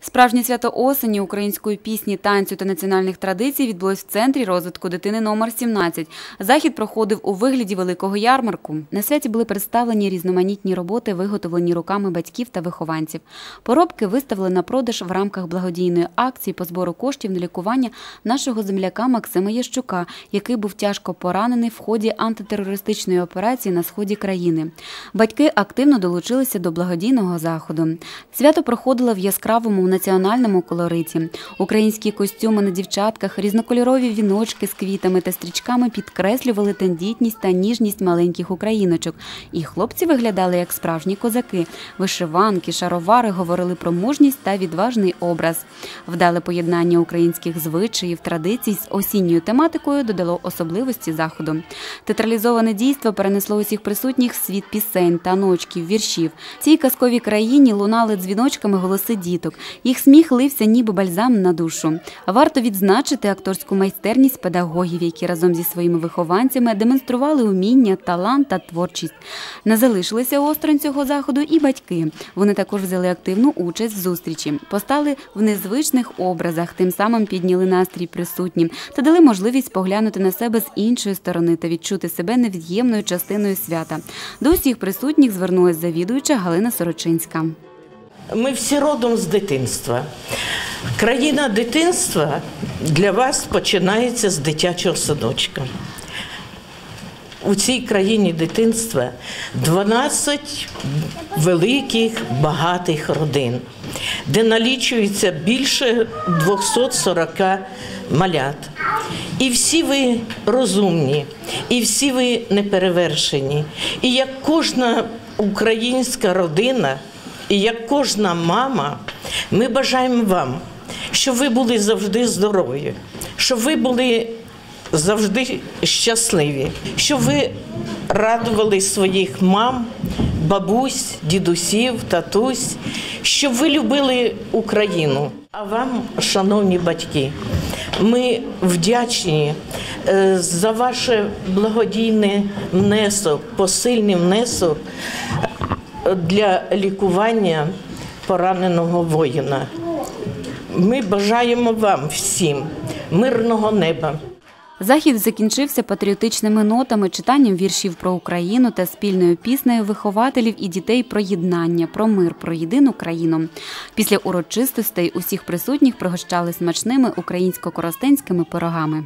Справжнє свято осені української пісні, танцю та національних традицій відбулось в центрі розвитку дитини номер 17. Захід проходив у вигляді великого ярмарку. На святі були представлені різноманітні роботи, виготовлені руками батьків та вихованців. Поробки виставили на продаж в рамках благодійної акції по збору коштів на лікування нашого земляка Максима Ящука, який був тяжко поранений в ході антитерористичної операції на сході країни. Батьки активно долучилися до благодійного заходу. Свято проходило в яскравому національному колориті. Українські костюми на дівчатках, різнокольорові віночки з квітами та стрічками підкреслювали тендітність та ніжність маленьких україночок. І хлопці виглядали як справжні козаки. Вишиванки, шаровари говорили про мужність та відважний образ. Вдале поєднання українських звичаїв, традицій з осінньою тематикою додало особливості заходу. Театралізоване дійство перенесло усіх присутніх світ пісень, таночків, віршів. В цій казковій країні лунали дзвіночками голоси діток. Їх сміх лився, ніби бальзам на душу. Варто відзначити акторську майстерність педагогів, які разом зі своїми вихованцями демонстрували уміння, талант та творчість. Не залишилися осторонь цього заходу і батьки. Вони також взяли активну участь в зустрічі, постали в незвичних образах, тим самим підняли настрій присутнім та дали можливість поглянути на себе з іншої сторони та відчути себе невід'ємною частиною свята. До усіх присутніх звернулася завідуюча Галина Сорочинська. Ми всі родом з дитинства. Країна дитинства для вас починається з дитячого садочка. У цій країні дитинства 12 великих багатих родин, де налічується більше 240 малят. І всі ви розумні, і всі ви неперевершені. І як кожна українська родина. І як кожна мама, ми бажаємо вам, щоб ви були завжди здорові, щоб ви були завжди щасливі, щоб ви радували своїх мам, бабусь, дідусів, татусь, щоб ви любили Україну. А вам, шановні батьки, ми вдячні е, за ваш благодійний внесок, посильний внесок для лікування пораненого воїна. Ми бажаємо вам всім мирного неба. Захід закінчився патріотичними нотами, читанням віршів про Україну та спільною піснею вихователів і дітей про єднання, про мир, про єдину країну. Після урочистостей усіх присутніх пригощали смачними українсько-коростенськими пирогами.